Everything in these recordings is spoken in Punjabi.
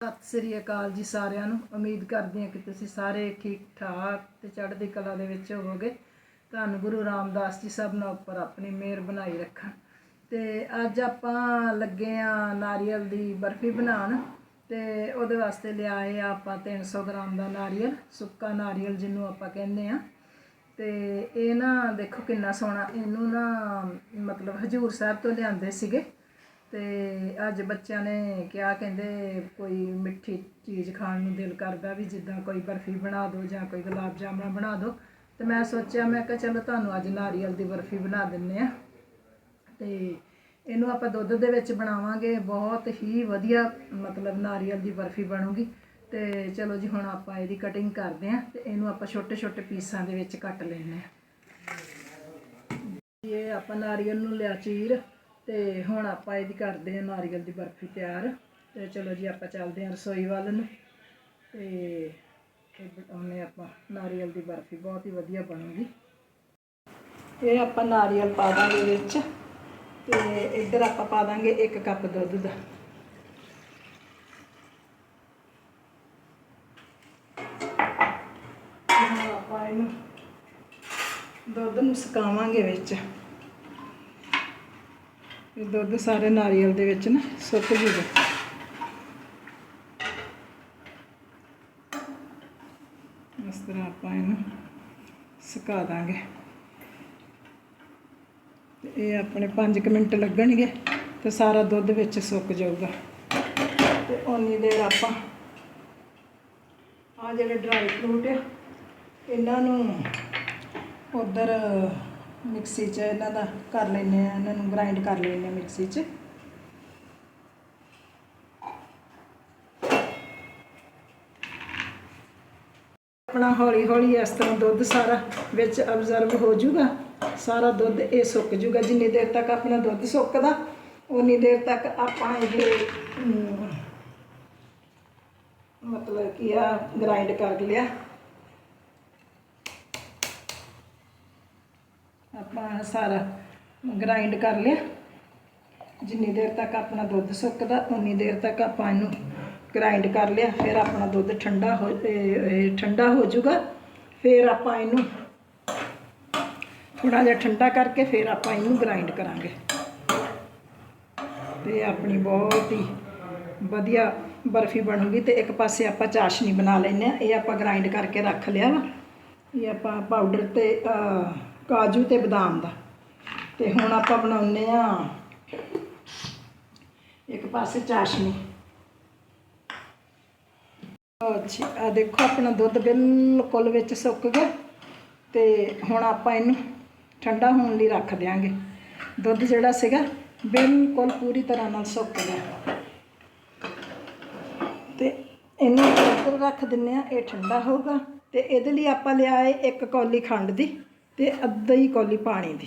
ਸਤਿ ਸ੍ਰੀ ਅਕਾਲ ਜੀ ਸਾਰਿਆਂ ਨੂੰ। ਉਮੀਦ ਕਰਦੇ ਹਾਂ ਕਿ ਤੁਸੀਂ ਸਾਰੇ ਠੀਕ ਠਾਕ ਤੇ ਚੜ੍ਹਦੀ ਕਲਾ ਦੇ ਵਿੱਚ ਹੋਵੋਗੇ। ਧੰਨ ਗੁਰੂ ਰਾਮਦਾਸ ਜੀ ਸਭ ਨਾਲ ਉੱਪਰ ਆਪਣੀ ਮਿਹਰ ਬਣਾਈ ਰੱਖਣ। ਤੇ ਅੱਜ ਆਪਾਂ ਲੱਗੇ ਆ ਨਾਰੀਅਲ ਦੀ ਬਰਫੀ ਬਣਾਉਣ ਤੇ ਉਹਦੇ ਵਾਸਤੇ ਲਿਆਏ ਆ ਆਪਾਂ 300 ਗ੍ਰਾਮ ਦਾ ਨਾਰੀਅਲ, ਸੁੱਕਾ ਨਾਰੀਅਲ ਜਿਹਨੂੰ ਆਪਾਂ ਕਹਿੰਦੇ ਆ ਤੇ ਇਹ ਨਾ ਦੇਖੋ ਕਿੰਨਾ ਸੋਹਣਾ, ਇਹਨੂੰ ਨਾ ਮਤਲਬ ਹਜੂਰ ਸਾਹਿਬ ਤੋਂ ਲਿਆਂਦੇ ਸੀਗੇ। ਤੇ ਅੱਜ ਬੱਚਿਆਂ ਨੇ ਕਿਹਾ, ਕਹਿੰਦੇ ਕੋਈ ਮਿੱਠੀ ਚੀਜ਼ ਖਾਣ ਨੂੰ ਦਿਲ ਕਰਦਾ ਵੀ ਜਿੱਦਾਂ ਕੋਈ ਬਰਫੀ ਬਣਾ ਦਿਉ ਜਾਂ ਕੋਈ ਗੁਲਾਬ ਜਾਮਣਾ ਬਣਾ ਦਿਉ ਅਤੇ ਮੈਂ ਸੋਚਿਆ, ਮੈਂ ਕਿਹਾ ਚਲੋ ਤੁਹਾਨੂੰ ਅੱਜ ਨਾਰੀਅਲ ਦੀ ਬਰਫੀ ਬਣਾ ਦਿੰਦੇ ਹਾਂ ਅਤੇ ਇਹਨੂੰ ਆਪਾਂ ਦੁੱਧ ਦੇ ਵਿੱਚ ਬਣਾਵਾਂਗੇ, ਬਹੁਤ ਹੀ ਵਧੀਆ ਮਤਲਬ ਨਾਰੀਅਲ ਦੀ ਬਰਫੀ ਬਣੂਗੀ। ਅਤੇ ਚਲੋ ਜੀ, ਹੁਣ ਆਪਾਂ ਇਹਦੀ ਕਟਿੰਗ ਕਰਦੇ ਹਾਂ ਅਤੇ ਇਹਨੂੰ ਆਪਾਂ ਛੋਟੇ ਛੋਟੇ ਪੀਸਾਂ ਦੇ ਵਿੱਚ ਕੱਟ ਲੈਂਦੇ ਹਾਂ। ਇਹ ਆਪਾਂ ਨਾਰੀਅਲ ਨੂੰ ਲਿਆ ਚੀਰ। ਤੇ ਹੁਣ ਆਪਾਂ ਇਹਦੀ ਕਰਦੇ ਹਾਂ ਨਾਰੀਅਲ ਦੀ ਬਰਫੀ ਤਿਆਰ ਤੇ ਚਲੋ ਜੀ ਆਪਾਂ ਚੱਲਦੇ ਹਾਂ ਰਸੋਈ ਵੱਲ ਨੂੰ ਤੇ ਇਹ ਆਪਾਂ ਨਾਰੀਅਲ ਦੀ ਬਰਫੀ, ਬਹੁਤ ਹੀ ਵਧੀਆ ਬਣੂਗੀ। ਇਹ ਆਪਾਂ ਨਾਰੀਅਲ ਪਾ ਦਾਂਗੇ ਵਿੱਚ ਤੇ ਇੱਧਰ ਆਪਾਂ ਪਾ ਦਾਂਗੇ 1 ਕੱਪ ਦੁੱਧ ਦਾ। ਆਪਾਂ ਇਹਨੂੰ ਦੁੱਧ ਨੂੰ ਸੁਕਾਵਾਂਗੇ ਵਿੱਚ। ਇਹ ਦੁੱਧ ਸਾਰੇ ਨਾਰੀਅਲ ਦੇ ਵਿੱਚ ਨਾ ਸੁੱਕ ਜੂਗਾ। ਇਸ ਤਰ੍ਹਾਂ ਆਪਾਂ ਇਹਨੂੰ ਸੁਕਾ ਦਾਂਗੇ। ਤੇ ਇਹ ਆਪਣੇ 5 ਮਿੰਟ ਲੱਗਣਗੇ ਤੇ ਸਾਰਾ ਦੁੱਧ ਵਿੱਚ ਸੁੱਕ ਜਾਊਗਾ। ਤੇ ਓਨੀ ਦੇਰ ਆਪਾਂ ਆ ਜਿਹੜੇ ਡਰਾਈ ਫਰੂਟ ਆ, ਇਹਨਾਂ ਨੂੰ ਉਧਰ ਮਿਕਸੀ 'ਚ ਇਹਨਾਂ ਦਾ ਕਰ ਲੈਂਦੇ ਆ ਇਹਨਾਂ ਨੂੰ ਗ੍ਰਾਈਂਡ ਕਰ ਲੈਂਦੇ ਆ ਮਿਕਸੀ 'ਚ। ਆਪਣਾ ਹੌਲੀ ਹੌਲੀ ਇਸ ਤਰ੍ਹਾਂ ਦੁੱਧ ਸਾਰਾ ਵਿੱਚ ਅਬਜ਼ਰਵ ਹੋ ਜਾਊਗਾ। ਸਾਰਾ ਦੁੱਧ ਇਹ ਸੁੱਕ ਜਾਊਗਾ। ਜਿੰਨੀ ਦੇਰ ਤੱਕ ਆਪਣਾ ਦੁੱਧ ਸੁੱਕਦਾ ਉਨੀ ਦੇਰ ਤੱਕ ਆਪਾਂ ਇਹ ਮਤਲਬ ਕਿ ਆ ਗ੍ਰਾਈਂਡ ਕਰ ਲਿਆ। ਆਪਾਂ ਸਾਰਾ ਗ੍ਰਾਈਂਡ ਕਰ ਲਿਆ। ਜਿੰਨੀ ਦੇਰ ਤੱਕ ਆਪਣਾ ਦੁੱਧ ਸੁੱਕਦਾ, ਉਨੀ ਦੇਰ ਤੱਕ ਆਪਾਂ ਇਹਨੂੰ ਗ੍ਰਾਈਂਡ ਕਰ ਲਿਆ। ਫਿਰ ਆਪਣਾ ਦੁੱਧ ਠੰਡਾ ਹੋ ਠੰਡਾ ਹੋ ਜਾਊਗਾ। ਫਿਰ ਆਪਾਂ ਇਹਨੂੰ ਥੋੜਾ ਜਿਹਾ ਠੰਡਾ ਕਰਕੇ ਫਿਰ ਆਪਾਂ ਇਹਨੂੰ ਗ੍ਰਾਈਂਡ ਕਰਾਂਗੇ। ਤੇ ਆਪਣੀ ਬਹੁਤ ਹੀ ਵਧੀਆ ਬਰਫੀ ਬਣੂਗੀ ਤੇ ਇੱਕ ਪਾਸੇ ਆਪਾਂ ਚਾਸ਼ਨੀ ਬਣਾ ਲੈਨੇ ਆ ਇਹ ਆਪਾਂ ਗ੍ਰਾਈਂਡ ਕਰਕੇ ਰੱਖ ਲਿਆ ਵਾ। ਇਹ ਆਪਾਂ ਪਾਊਡਰ ਤੇ ਕਾਜੂ ਤੇ ਬਦਾਮ ਦਾ। ਤੇ ਹੁਣ ਆਪਾਂ ਬਣਾਉਨੇ ਆ ਇੱਕ ਪਾਸੇ ਚਾਸ਼ਨੀ। ਅੱਛਾ ਆ ਦੇਖੋ ਆਪਣਾ ਦੁੱਧ ਬਿਲਕੁਲ ਵਿੱਚ ਸੁੱਕ ਗਿਆ। ਤੇ ਹੁਣ ਆਪਾਂ ਇਹਨੂੰ ਠੰਡਾ ਹੋਣ ਲਈ ਰੱਖ ਦਿਆਂਗੇ। ਦੁੱਧ ਜਿਹੜਾ ਸੀਗਾ ਬਿਲਕੁਲ ਪੂਰੀ ਤਰ੍ਹਾਂ ਨਾਲ ਸੁੱਕ ਗਿਆ। ਤੇ ਇਹਨੂੰ ਉੱਪਰ ਰੱਖ ਦਿੰਨੇ ਆ ਇਹ ਠੰਡਾ ਹੋਊਗਾ। ਤੇ ਇਹਦੇ ਲਈ ਆਪਾਂ ਲਿਆਏ ਇੱਕ ਕੌਲੀ ਖੰਡ ਦੀ। ਤੇ ਅੱਧਾ ਹੀ ਕੌਲੀ ਪਾਣੀ ਦੀ।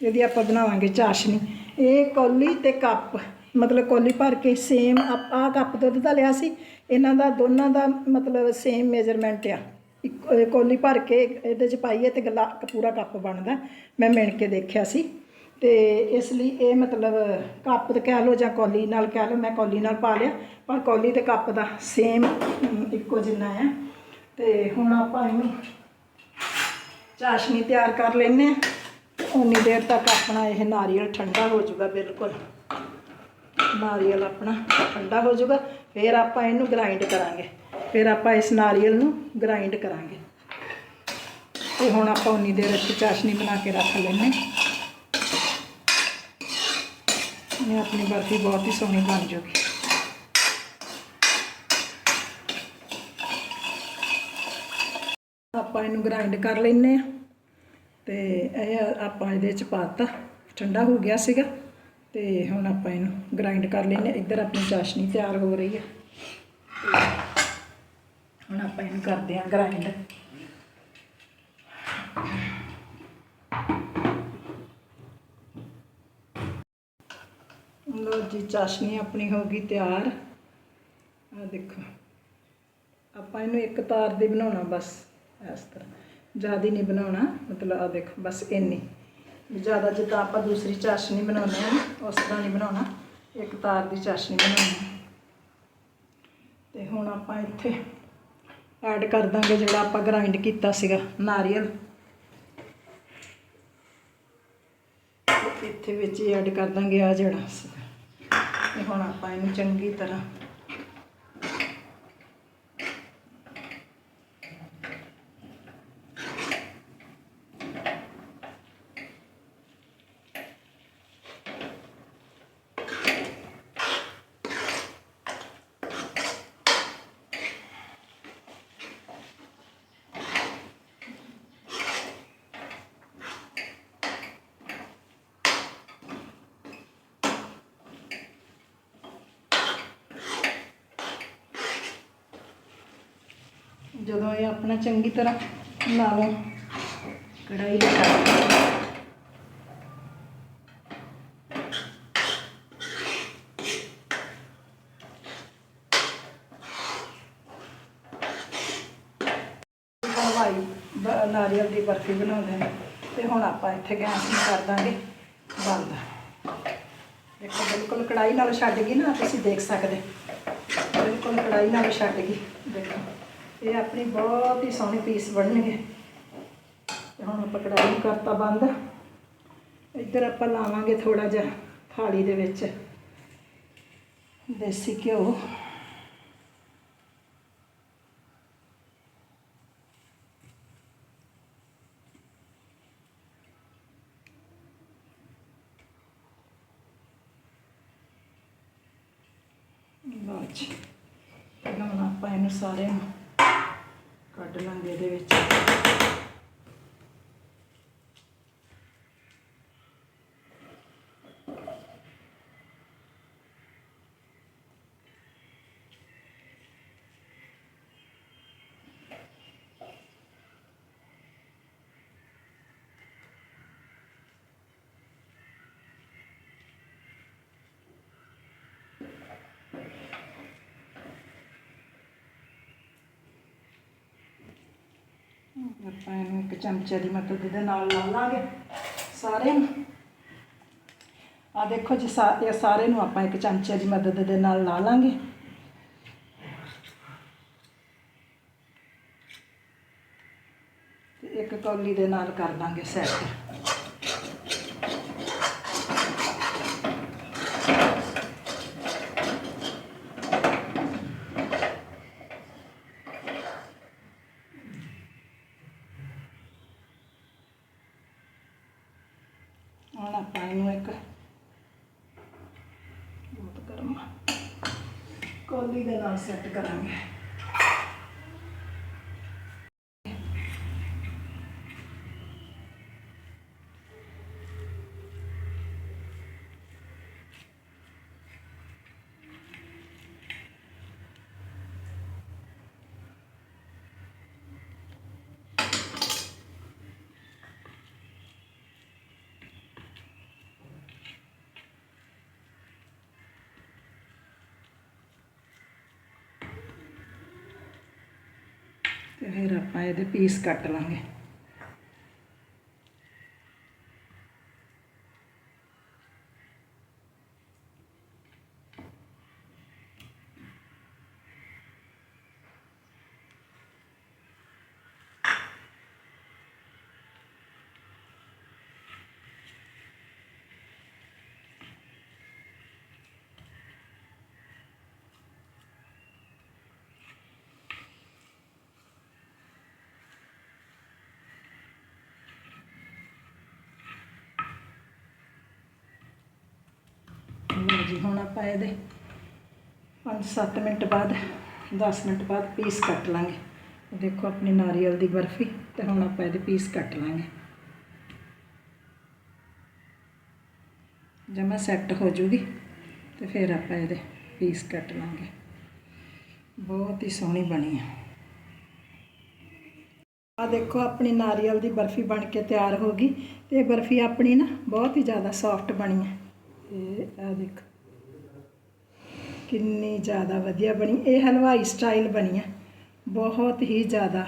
ਇਹਦੀ ਆਪਾਂ ਬਣਾਵਾਂਗੇ ਚਾਸ਼ਨੀ। ਇਹ ਕੌਲੀ ਤੇ ਕੱਪ, ਮਤਲਬ ਕੌਲੀ ਭਰ ਕੇ ਸੇਮ ਆ ਕੱਪ ਦੁੱਧ ਦਾ ਲਿਆ ਸੀ, ਇਹਨਾਂ ਦਾ ਦੋਨਾਂ ਦਾ ਮਤਲਬ ਸੇਮ ਮੇਜ਼ਰਮੈਂਟ ਆ। ਇੱਕ ਕੌਲੀ ਭਰ ਕੇ ਇਹਦੇ ਚ ਪਾਈਏ ਤੇ ਗਲਾ ਪੂਰਾ ਕੱਪ ਬਣਦਾ। ਮੈਂ ਮਿਣ ਕੇ ਦੇਖਿਆ ਸੀ। ਤੇ ਇਸ ਲਈ ਇਹ ਮਤਲਬ ਕੱਪ ਤੇ ਕਹਿ ਲਓ ਜਾਂ ਕੌਲੀ ਨਾਲ ਕਹਿ ਲਓ, ਮੈਂ ਕੌਲੀ ਨਾਲ ਪਾ ਲਿਆ। ਪਰ ਕੌਲੀ ਤੇ ਕੱਪ ਦਾ ਸੇਮ ਇੱਕੋ ਜਿੰਨਾ ਆ। ਤੇ ਹੁਣ ਆਪਾਂ ਇਹਨੂੰ ਚਾਸ਼ਨੀ ਤਿਆਰ ਕਰ ਲੈਨੇ ਆ ਉਨੀ ਦੇਰ ਤੱਕ ਆਪਣਾ ਇਹ ਨਾਰੀਅਲ ਠੰਡਾ ਹੋ ਜਾਊਗਾ ਬਿਲਕੁਲ। ਨਾਰੀਅਲ ਆਪਣਾ ਠੰਡਾ ਹੋ ਜਾਊਗਾ। ਫਿਰ ਆਪਾਂ ਇਹਨੂੰ ਗ੍ਰਾਈਂਡ ਕਰਾਂਗੇ। ਫਿਰ ਆਪਾਂ ਇਸ ਨਾਰੀਅਲ ਨੂੰ ਗ੍ਰਾਈਂਡ ਕਰਾਂਗੇ। ਤੇ ਹੁਣ ਆਪਾਂ ਉਨੀ ਦੇਰ ਇੱਥੇ ਚਾਸ਼ਨੀ ਬਣਾ ਕੇ ਰੱਖ ਲੈਨੇ ਇਹ ਆਪਣੀ ਬਰਫੀ ਬਹੁਤ ਹੀ ਸੋਹਣੀ ਬਣ ਜੂਗੀ। ਆਪਾਂ ਇਹਨੂੰ ਗ੍ਰਾਈਂਡ ਕਰ ਲੈਨੇ ਆ ਤੇ ਇਹ ਆਪਾਂ ਇਹਦੇ ਚ ਪਾਤਾ ਠੰਡਾ ਹੋ ਗਿਆ ਸੀਗਾ। ਤੇ ਹੁਣ ਆਪਾਂ ਇਹਨੂੰ ਗ੍ਰਾਈਂਡ ਕਰ ਲੈਨੇ ਇੱਧਰ ਆਪਣੀ ਚਾਸ਼ਨੀ ਤਿਆਰ ਹੋ ਰਹੀ ਹੈ। ਹੁਣ ਆਪਾਂ ਇਹਨੂੰ ਕਰਦੇ ਹਾਂ ਗ੍ਰਾਈਂਡ ਲੋ ਜੀ, ਚਾਸ਼ਨੀ ਆਪਣੀ ਹੋ ਗਈ ਤਿਆਰ। ਆ ਦੇਖੋ। ਆਪਾਂ ਇਹਨੂੰ ਇੱਕ ਤਾਰ ਦੇ ਬਣਾਉਣਾ ਬਸ। ਇਸ ਤਰ੍ਹਾਂ ਜ਼ਿਆਦਾ ਨਹੀਂ ਬਣਾਉਣਾ, ਮਤਲਬ ਆ ਦੇਖੋ, ਬਸ ਇੰਨੀ। ਜ਼ਿਆਦਾ ਜਿੱਦਾਂ ਆਪਾਂ ਦੂਸਰੀ ਚਾਸ਼ਨੀ ਬਣਾਉਂਦੇ ਹਾਂ, ਉਸ ਤਰ੍ਹਾਂ ਨਹੀਂ ਬਣਾਉਣਾ। ਇੱਕ ਤਾਰ ਦੀ ਚਾਸ਼ਨੀ ਬਣਾਉਣੀ ਤੇ ਹੁਣ ਆਪਾਂ ਇੱਥੇ ਐਡ ਕਰ ਦਾਂਗੇ ਜਿਹੜਾ ਆਪਾਂ ਗ੍ਰਾਈਂਡ ਕੀਤਾ ਸੀਗਾ, ਨਾਰੀਅਲ। ਇੱਥੇ ਵਿੱਚ ਹੀ ਐਡ ਕਰ ਦਾਂਗੇ ਆ ਜਿਹੜਾ ਤੇ ਹੁਣ ਆਪਾਂ ਇਹਨੂੰ ਚੰਗੀ ਤਰ੍ਹਾਂ ਜਦੋਂ ਇਹ ਆਪਣਾ ਚੰਗੀ ਤਰ੍ਹਾਂ ਨਾਲੋਂ ਕੜਾਈ ਦੇ ਹਲਵਾਈ ਨਾਰੀਅਲ ਦੀ ਬਰਫੀ ਬਣਾਉਂਦੇ ਨੇ। ਤੇ ਹੁਣ ਆਪਾਂ ਇੱਥੇ ਗੈਸ ਨੂੰ ਕਰ ਦਾਂਗੇ ਬੰਦ। ਦੇਖੋ, ਬਿਲਕੁਲ ਕੜਾਈ ਨਾਲ ਛੱਡ ਗਈ ਨਾ, ਤੁਸੀਂ ਦੇਖ ਸਕਦੇ। ਬਿਲਕੁਲ ਕੜਾਈ ਨਾਲ ਛੱਡ ਗਈ। ਦੇਖੋ। ਇਹ ਆਪਣੀ ਬਹੁਤ ਹੀ ਸੋਹਣੇ ਪੀਸ ਬਣਨਗੇ। ਤੇ ਹੁਣ ਆਪਾਂ ਕੜਾਈ ਨੂੰ ਕਰਤਾ ਬੰਦ। ਇੱਧਰ ਆਪਾਂ ਲਾਵਾਂਗੇ ਥੋੜਾ ਜਿਹਾ ਥਾਲੀ ਦੇ ਵਿੱਚ। ਦੇਸੀ ਘਿਓ। ਲਓ ਜੀ। ਹੁਣ ਆਪਾਂ ਇਹਨੂੰ ਸਾਰੇ ਨੂੰ ਕੱਢ ਲਾਂਗੇ ਇਹਦੇ ਵਿੱਚ ਆਪਾਂ ਇਹਨੂੰ ਇੱਕ ਚਮਚੇ ਦੀ ਮਦਦ ਦੇ ਨਾਲ ਲਾ ਲਾਂਗੇ ਸਾਰੇ ਨੂੰ। ਆ ਦੇਖੋ ਜੀ, ਸਾ- ਇਹ ਸਾਰੇ ਨੂੰ ਆਪਾਂ ਇੱਕ ਚਮਚੇ ਦੀ ਮਦਦ ਦੇ ਨਾਲ ਲਾ ਲਾਂਗੇ। ਤੇ ਇੱਕ ਕੌਲੀ ਦੇ ਨਾਲ ਕਰ ਦਾਂਗੇ ਸੈੱਟ ਹੁਣ ਆਪਾਂ ਇਹਨੂੰ ਇੱਕ ਬਹੁਤ ਗਰਮ ਆ। ਕੌਲੀ ਦੇ ਨਾਲ ਸੈੱਟ ਕਰਾਂਗੇ ਤੇ ਫਿਰ ਆਪਾਂ ਇਹਦੇ ਪੀਸ ਕੱਟ ਲਾਂਗੇ ਲਓ ਜੀ ਹੁਣ ਆਪਾਂ ਇਹਦੇ 5-7 ਮਿੰਟ ਬਾਅਦ 10 ਮਿੰਟ ਬਾਅਦ ਪੀਸ ਕੱਟ ਲਾਂਗੇ। ਦੇਖੋ ਆਪਣੀ ਨਾਰੀਅਲ ਦੀ ਬਰਫੀ ਤੇ ਹੁਣ ਆਪਾਂ ਇਹਦੇ ਪੀਸ ਕੱਟ ਲਾਂਗੇ। ਜਮਾ ਸੈੱਟ ਹੋ ਜੂਗੀ ਤੇ ਫਿਰ ਆਪਾਂ ਇਹਦੇ ਪੀਸ ਕੱਟ ਲਾਂਗੇ। ਬਹੁਤ ਹੀ ਸੋਹਣੀ ਬਣੀ ਆ। ਆ ਦੇਖੋ ਆਪਣੀ ਨਾਰੀਅਲ ਦੀ ਬਰਫੀ ਬਣ ਕੇ ਤਿਆਰ ਹੋ ਗਈ ਤੇ ਇਹ ਬਰਫੀ ਆਪਣੀ ਨਾ ਬਹੁਤ ਹੀ ਜ਼ਿਆਦਾ ਸੌਫਟ ਬਣੀ ਹੈ ਤੇ ਆ ਦੇਖੋ ਕਿੰਨੀ ਜ਼ਿਆਦਾ ਵਧੀਆ ਬਣੀ। ਇਹ ਹਲਵਾਈ ਸਟਾਈਲ ਬਣੀ ਹੈ। ਬਹੁਤ ਹੀ ਜ਼ਿਆਦਾ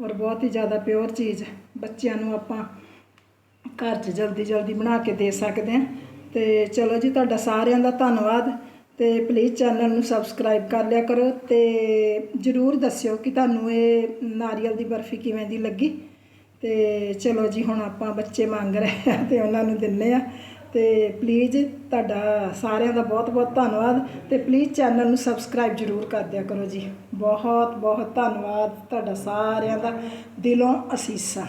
ਔਰ ਬਹੁਤ ਹੀ ਜ਼ਿਆਦਾ ਪਿਓਰ ਚੀਜ਼ ਬੱਚਿਆਂ ਨੂੰ ਆਪਾਂ ਘਰ 'ਚ ਜਲਦੀ ਜਲਦੀ ਬਣਾ ਕੇ ਦੇ ਸਕਦੇ ਹਾਂ। ਤੇ ਚਲੋ ਜੀ, ਤੁਹਾਡਾ ਸਾਰਿਆਂ ਦਾ ਧੰਨਵਾਦ। ਤੇ ਪਲੀਜ਼ ਚੈਨਲ ਨੂੰ ਸਬਸਕ੍ਰਾਈਬ ਕਰ ਲਿਆ ਕਰੋ ਤੇ ਜਰੂਰ ਦੱਸਿਓ ਕਿ ਤੁਹਾਨੂੰ ਇਹ ਨਾਰੀਅਲ ਦੀ ਬਰਫੀ ਕਿਵੇਂ ਦੀ ਲੱਗੀ। ਤੇ ਚਲੋ ਜੀ, ਹੁਣ ਆਪਾਂ ਬੱਚੇ ਮੰਗ ਰਹੇ ਆ ਤੇ ਉਹਨਾਂ ਨੂੰ ਦਿੰਨੇ ਆ ਤੇ ਪਲੀਜ਼ ਤੁਹਾਡਾ ਸਾਰਿਆਂ ਦਾ ਬਹੁਤ ਬਹੁਤ ਧੰਨਵਾਦ ਤੇ ਪਲੀਜ਼ ਚੈਨਲ ਨੂੰ ਸਬਸਕ੍ਰਾਈਬ ਜਰੂਰ ਕਰ ਦਿਆ ਕਰੋ ਜੀ। ਬਹੁਤ ਬਹੁਤ ਧੰਨਵਾਦ ਤੁਹਾਡਾ ਸਾਰਿਆਂ ਦਾ। ਦਿਲੋਂ ਅਸੀਸਾਂ।